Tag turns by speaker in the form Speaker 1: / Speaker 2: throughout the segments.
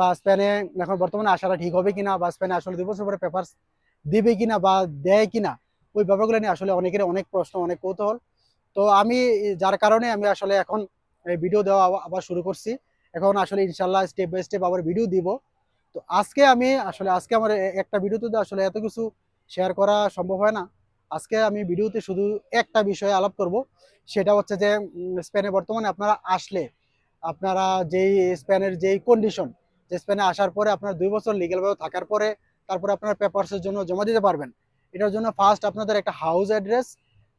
Speaker 1: বা স্পেনে এখন বর্তমানে আসাটা ঠিক হবে কিনা বা স্পেনে আসলে দুই বছর পরে পেপার দিবে কিনা বা দেয় কিনা, ওই ব্যাপারগুলো নিয়ে আসলে অনেকের অনেক প্রশ্ন, অনেক কৌতূহল। তো আমি, যার কারণে আমি আসলে এখন ভিডিও দেওয়া আবার- শুরু করছি। এখন আসলে ইনশাল্লাহ স্টেপ বাই স্টেপ আবার ভিডিও দিব। তো আজকে আমি আসলে, আজকে আমার একটা ভিডিওতে আসলে এত কিছু শেয়ার করা সম্ভব হয় না। আজকে আমি ভিডিওতে শুধু একটা বিষয়ে আলাপ করব, সেটা হচ্ছে যে স্পেনে বর্তমানে আপনারা আসলে, আপনারা যেই স্পেনের যেই কন্ডিশন স্পেনে আসার পরে আপনার দুই বছর লিগেলভাবে থাকার পরে তারপরে আপনার পেপারসের জন্য জমা দিতে পারবেন। এটার জন্য ফার্স্ট আপনাদের একটা হাউস অ্যাড্রেস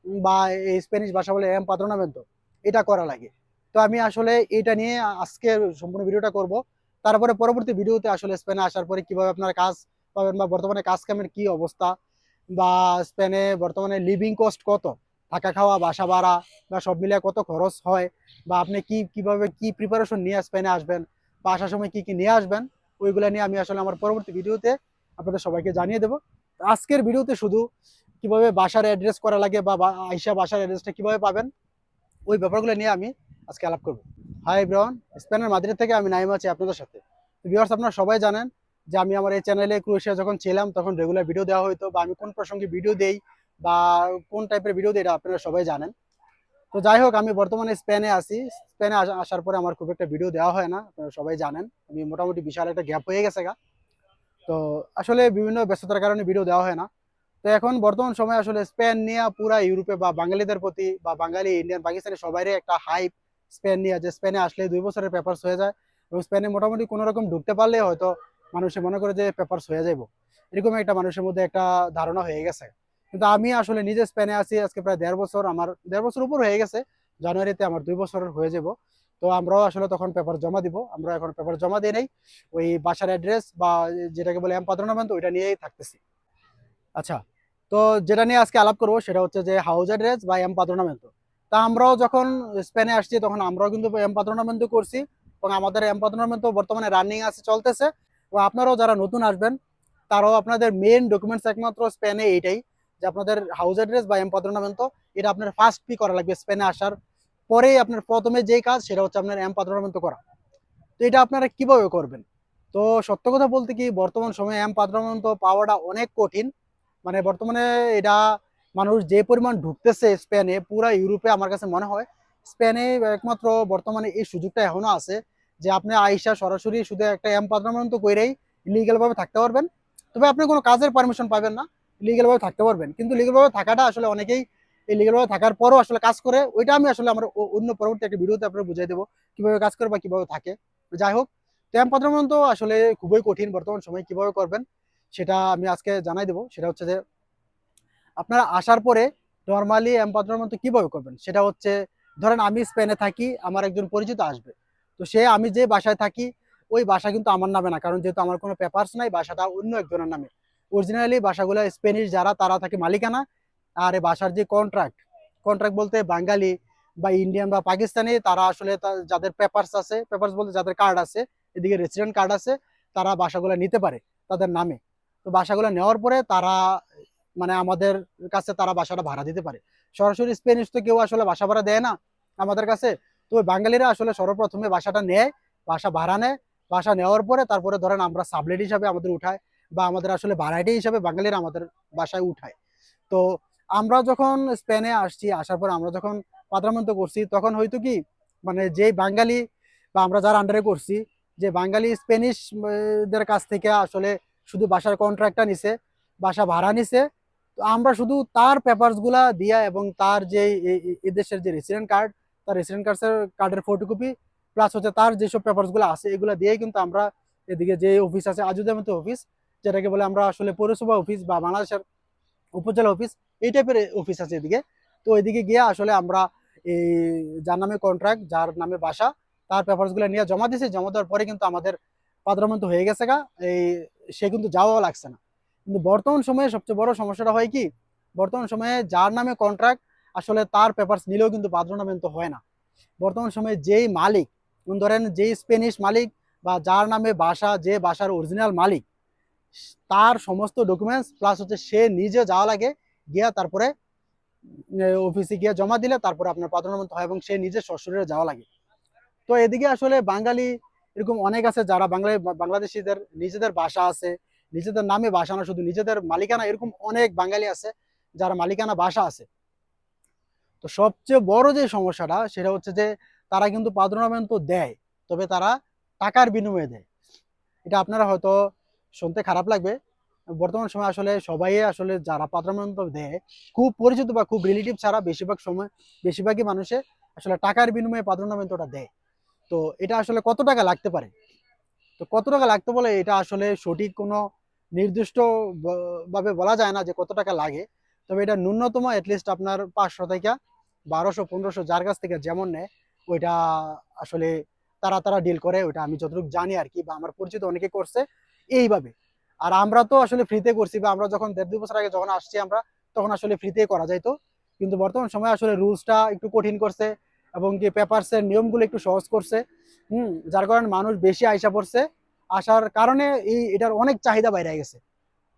Speaker 1: বা এই স্প্যানিশ ভাষা বলে এম পাত্রনামেন্তো এটা করা লাগে। তো আমি আসলে এটা নিয়ে আজকে সম্পূর্ণ ভিডিওটা করব। তারপরে পরবর্তী ভিডিওতে আসলে স্পেনে আসার পরে কীভাবে আপনারা কাজ পাবেন বা বর্তমানে কাজ কামের কি অবস্থা বা স্পেনে বর্তমানে লিভিং কস্ট কত, থাকা খাওয়া, বাসা ভাড়া বা সব মিলিয়ে কত খরচ হয় বা আপনি কি, কীভাবে কি প্রিপারেশন নিয়ে স্পেনে আসবেন বা আসার সময় কি কি নিয়ে আসবেন, ওইগুলো নিয়ে আমি আসলে আমার পরবর্তী ভিডিওতে আপনাদের সবাইকে জানিয়ে দেবো। আজকের ভিডিওতে শুধু কীভাবে বাসার অ্যাড্রেস করা লাগে বা বা- আইসা বাসার অ্যাড্রেসটা কীভাবে পাবেন, ওই ব্যাপারগুলো নিয়ে আমি আজকে আলাপ করব। হাই ব্রন স্পেনের মাদ্রিদ থেকে আমি নাইম আছি আপনাদের সাথে। ভিউয়ার্স আপনারা সবাই জানেন যে আমি আমার এই চ্যানেলে ক্রোয়েশিয়া যখন ছিলাম, তখন রেগুলার ভিডিও দেওয়া হতো বা আমি কোন প্রসঙ্গে ভিডিও দেই বা কোন টাইপের ভিডিও দিই এটা আপনারা সবাই জানেন। তো যাই হোক আমি বর্তমানে স্পেনে আছি। স্পেনে আসার পরে আমার খুব একটা ভিডিও দেওয়া হয় না সবাই জানেন। আমি মোটামুটি বিশাল একটা গ্যাপ হয়ে গেছে গা। তো আসলে বিভিন্ন ব্যস্ততার কারণে ভিডিও দেওয়া হয় না। তো এখন বর্তমান সময় আসলে স্পেন নিয়ে পুরা ইউরোপে বা বাঙালিদের প্রতি বা বাঙালি ইন্ডিয়ান পাকিস্তানি সবারই একটা হাইপ স্পেন নিয়ে, যে স্পেনে আসলে দুই বছরের পেপারস হয়ে যায় এবং স্পেনে মোটামুটি কোনো রকম ঢুকতে পারলে হয়তো মানুষে মনে করে যে পেপারস হয়ে যাব এরকম একটা মানুষের মধ্যে একটা ধারণা হয়ে গেছে। কিন্তু আমি আসলে নিজে স্পেনে আছি, আজকে প্রায় দেড় বছর, আমার দেড় বছর উপর হয়ে গেছে। জানুয়ারিতে আমার দুই বছর হয়ে যাব। তো আমরাও আসলে তখন পেপার জমা দিব। আমরা এখন পেপার জমা দিয়ে নেই। ওই বাসার অ্যাড্রেস বা যেটাকে বলে এম পাত্রনামেন্ট ওইটা নিয়েই থাকতেছি। আচ্ছা তো যেটা নিয়ে আজকে আলাপ করব, সেটা হচ্ছে যে হাউস অ্যাড্রেস বা এম পাত্রনামেন্ট তা আমরাও যখন স্পেনে আসছি, তখন আমরাও কিন্তু এম পাত্রনামেন্ট করছি এবং আমাদের এম পাত্রনামেন্ট বর্তমানে রানিং আছে, চলতেছে। এবং আপনারাও যারা নতুন আসবেন, তারাও আপনাদের মেন ডকুমেন্টস একমাত্র স্পেনে এইটাই। যে আপনাদের হাউস অ্যাড্রেস বা এম পাত্রনামেন্ট এটা আপনার ফার্স্ট পি করা লাগবে স্পেনে আসার পরেই আপনার প্রথমে যেই কাজ, সেটা হচ্ছে আপনার এম পাত্রনামেন্ট করা। তো এটা আপনারা কীভাবে করবেন? তো সত্য কথা বলতে কি, বর্তমান সময়ে এম পাত্রনামেন্ট পাওয়াটা অনেক কঠিন। মানে বর্তমানে এটা মানুষ যে পরিমাণ ঢুকতেছে স্পেনে পুরা ইউরোপে আমার কাছে মনে হয় স্পেনে একমাত্র বর্তমানে এই সুযোগটা এখনও আছে যে আপনি আইসা সরাসরি শুধু একটা এম পাত্রনামেন্ট করেই লিগেল ভাবে থাকতে পারবেন। তবে আপনি কোনো কাজের পারমিশন পাবেন না। লিগেল ভাবে থাকতে পারবেন। কিন্তু লিগেল ভাবে থাকাটা আসলে অনেকেই এই লিগেল ভাবে থাকার পরও আসলে কাজ করে। ওইটা আমি আসলে আমার অন্য পরবর্তী একটা ভিডিওতে আপনার বুঝাই দেবো কীভাবে কাজ করে বা কীভাবে থাকে। যাই হোক ট্যাম্প পাত্রমন তো আসলে খুবই কঠিন বর্তমান সময় কীভাবে করবেন সেটা আমি আজকে জানাই দেবো। সেটা হচ্ছে যে, আপনারা আসার পরে নর্মালি এম পাত্রমন তো কীভাবে করবেন? সেটা হচ্ছে, ধরেন আমি স্পেনে থাকি, আমার একজন পরিচিত আসবে। তো সে আমি যে বাসায় থাকি, ওই বাসা কিন্তু আমার নামে না। কারণ যেহেতু আমার কোনো পেপারস নাই, বাসাটা অন্য একজনের নামে। অরিজিনালি বাসাগুলো স্পেনিশ যারা, তারা থাকে মালিকানা। আর এই বাসার যে কন্ট্রাক্ট কন্ট্রাক্ট বলতে বাঙালি বা ইন্ডিয়ান বা পাকিস্তানি, তারা আসলে যাদের পেপারস আছে পেপারস বলতে যাদের কার্ড আছে, এদিকে রেসিডেন্ট কার্ড আছে, তারা বাসাগুলো নিতে পারে তাদের নামে। তো বাসাগুলো নেওয়ার পরে তারা মানে আমাদের কাছে তারা বাসাটা ভাড়া দিতে পারে। সরাসরি স্পেনিশ তো কেউ আসলে বাসা ভাড়া দেয় না আমাদের কাছে। তো বাঙালিরা আসলে সর্বপ্রথমে বাসাটা নেয়, বাসা ভাড়া নেয়। বাসা নেওয়ার পরে তারপরে ধরেন আমরা সাবলেট হিসাবে আমাদের উঠায়। বা আমাদের আসলে ভ্যারাইটি হিসাবে বাঙালিরা আমাদের বাসায় উঠায়। তো আমরা যখন স্পেনে আসছি আসার পর আমরা যখন পাত্রামন্ত করছি তখন হয়তো কি মানে যে বাঙালি বা আমরা যার আন্ডারে করছি যে বাঙালি স্পেনিশ আহ, দের কাছ থেকে আসলে শুধু বাসার কন্ট্রাক্টটা নিছে বাসা ভাড়া নিছে তো আমরা শুধু তার পেপারসগুলা দিয়া এবং তার যে এদেশের যে রেসিডেন্ট কার্ড তার রেসিডেন্ট কার্ডের কার্ডের ফটোকপি প্লাস হচ্ছে তার যেসব পেপারসগুলো আছে এগুলো দিয়ে কিন্তু আমরা এদিকে যে অফিস আছে আজুদামত অফিস যেটাকে বলে আমরা আসলে পৌরসভা অফিস বা বাংলাদেশের উপজেলা অফিস এই টাইপের অফিস আছে এদিকে। তো ওইদিকে গিয়ে আসলে আমরা এই যার নামে কন্ট্রাক্ট যার নামে বাসা, তার পেপারসগুলো নিয়ে জমা দিয়েছি। জমা দেওয়ার পরে কিন্তু আমাদের পাত্রমন্ত হয়ে গেছে গা। এই সে কিন্তু যাওয়া লাগছে না। কিন্তু বর্তমান সময়ে সবচেয়ে বড় সমস্যাটা হয় কি? বর্তমান সময়ে যার নামে কন্ট্রাক্ট আসলে তার পেপারস নিলেও কিন্তু পাত্রনামেন্ত হয় না। বর্তমান সময়ে যেই মালিক, ধরেন যেই স্পেনিশ মালিক বা যার নামে বাসা, যে বাসার অরিজিনাল মালিক তার সমস্ত ডকুমেন্টস প্লাস হচ্ছে সে নিজে যাওয়া লাগে, গিয়া তারপরে অফিসে গিয়ে জমা দিলে তারপরে আপনার পাত্রনামন্ত হয় এবং সে নিজে শ্বশুরে যাওয়া লাগে। তো এদিকে আসলে বাঙালি এরকম অনেক আছে যারা বাংলায়, বাংলাদেশিদের নিজেদের ভাষা আছে, নিজেদের নামে ভাষা না, শুধু নিজেদের মালিকানা, এরকম অনেক বাঙালি আছে যারা মালিকানা ভাষা আছে। তো সবচেয়ে বড় যে সমস্যাটা, সেটা হচ্ছে যে তারা কিন্তু পাদ্রনামেন তো দেয়, তবে তারা টাকার বিনিময়ে দেয়। এটা আপনারা হয়তো শুনতে খারাপ লাগবে। বর্তমান সময় আসলে সবাই আসলে যারা পাদ্রনামেন দেয় খুব পরিচিত বা খুব রিলেটিভ ছাড়া বেশিরভাগ সময়, বেশিরভাগই মানুষে আসলে টাকার বিনিময়ে পাদ্রনামেন্টটা দেয়। তো এটা আসলে কত টাকা লাগতে পারে? তো কত টাকা লাগতে বলে এটা আসলে সঠিক কোনো নির্দিষ্ট ভাবে বলা যায় না যে কত টাকা লাগে। তবে এটা ন্যূনতম অ্যাটলিস্ট আপনার পাঁচশো থেকে বারোশো, পনেরোশো যার কাছ থেকে যেমন নেয়, ওইটা আসলে তারা তারা ডিল করে, ওইটা আমি যতটুকু জানি আর কি বা আমার পরিচিত অনেকে করছে। এইভাবে। আর আমরা তো আসলে ফ্রিতে করছি বা আমরা যখন দেড় দুই বছর আগে যখন আসছি আমরা, তখন আসলে ফ্রিতে করা যাইতো। কিন্তু বর্তমান সময়ে আসলে রুলসটা একটু কঠিন করছে এবং কি পেপারসের নিয়মগুলো একটু সহজ করছে। হুম, যার কারণে মানুষ বেশি আইসা পড়ছে। আসার কারণে এই এটার অনেক চাহিদা বাইরে গেছে।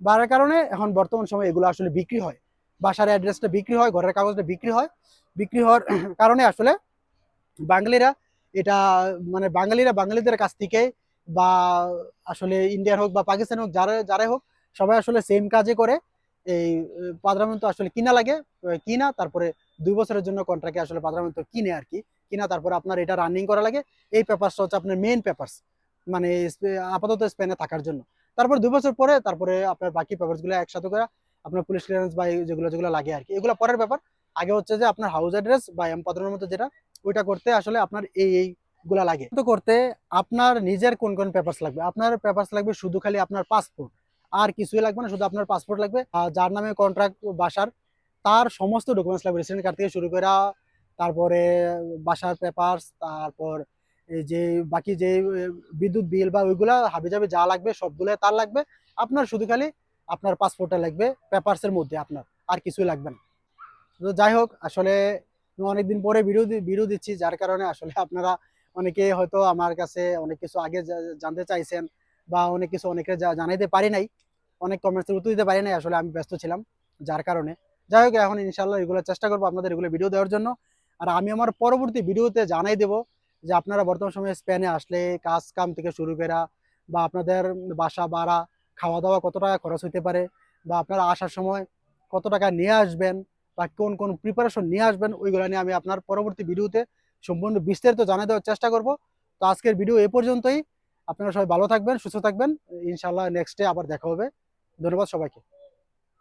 Speaker 1: বাড়ার কারণে এখন বর্তমান সময়ে এগুলো আসলে বিক্রি হয়। বাসার অ্যাড্রেসটা বিক্রি হয়, ঘরের কাগজটা বিক্রি হয়। বিক্রি হওয়ার কারণে আসলে বাঙালিরা এটা মানে বাঙালিরা বাঙালিদের কাছ থেকে বা আসলে ইন্ডিয়ার হোক বা পাকিস্তান হোক, যারা, যারাই হোক, সবাই আসলে সেম কাজে করে। এই পাদ্রামেন্ট আসলে কিনা লাগে কিনা, তারপরে দুই বছরের জন্য কন্ট্রাক্টে আসলে পাদ্রামেন্ট কিনে আর কি। কিনা, তারপরে আপনার এটা রানিং করা লাগে। এই পেপারসটা হচ্ছে আপনার মেইন পেপারস মানে আপাতত স্পেনে থাকার জন্য। তারপর দুই বছর পরে, তারপরে আপনার বাকি পেপারসগুলো একসাথে করে আপনার পুলিশ ক্লিয়ারেন্স বা যেগুলো যেগুলো লাগে আর কি। এগুলো পরের ব্যাপার। আগে হচ্ছে যে আপনার হাউস অ্যাড্রেস বা এম পাত্রের মতো যেটা, ওইটা করতে আসলে আপনার এই এই গুলা লাগে। তো করতে আপনার নিজের কোন কোন পেপারস লাগবে? আপনার পেপারস লাগবে শুধু খালি আপনার পাসপোর্ট আর কিছুই লাগবে না, শুধু আপনার পাসপোর্ট লাগবে। যার নামে কন্ট্রাক্ট বাসার, তার সমস্ত ডকুমেন্টস লাগবে। রেসিডেন্ট কার্ড থেকে শুরু করে, তারপরে বাসার পেপারস তারপর যে বাকি যে বিদ্যুৎ বিল বা ওইগুলা হাবি যাবে যা লাগবে, সবগুলো তার লাগবে। আপনার শুধু খালি আপনার পাসপোর্টটা লাগবে পেপারসের মধ্যে আপনার। আর কিছুই লাগবে না। তো যাই হোক, আসলে অনেকদিন পরে ভিডিও ভিডিও দিচ্ছি, যার কারণে আসলে আপনারা অনেকে হয়তো আমার কাছে অনেক কিছু আগে জানতে চাইছেন বা অনেক কিছু অনেকে জানাইতে পারি নাই। অনেক কমেন্টসের উত্তর দিতে পারি নাই, আসলে আমি ব্যস্ত ছিলাম যার কারণে। যাই হোক, এখন ইনশাল্লাহ এগুলো চেষ্টা করব আপনাদের এগুলো ভিডিও দেওয়ার জন্য। আর আমি আমার পরবর্তী ভিডিওতে জানাই দেব যে আপনারা বর্তমান সময়ে স্পেনে আসলে কাজ কাম থেকে শুরু করা বা আপনাদের বাসা বাড়া খাওয়া দাওয়া কত টাকা খরচ হতে পারে বা আপনারা আসার সময় কত টাকা নিয়ে আসবেন বা কোন কোন প্রিপারেশন নিয়ে আসবেন, ওইগুলো নিয়ে আমি আপনার পরবর্তী ভিডিওতে সম্পূর্ণ বিস্তারিত জানিয়ে দেওয়ার চেষ্টা করব। তো আজকের ভিডিও এ পর্যন্তই। আপনারা সবাই ভালো থাকবেন, সুস্থ থাকবেন। ইনশাল্লাহ নেক্সট ডে আবার দেখা হবে। ধন্যবাদ সবাইকে।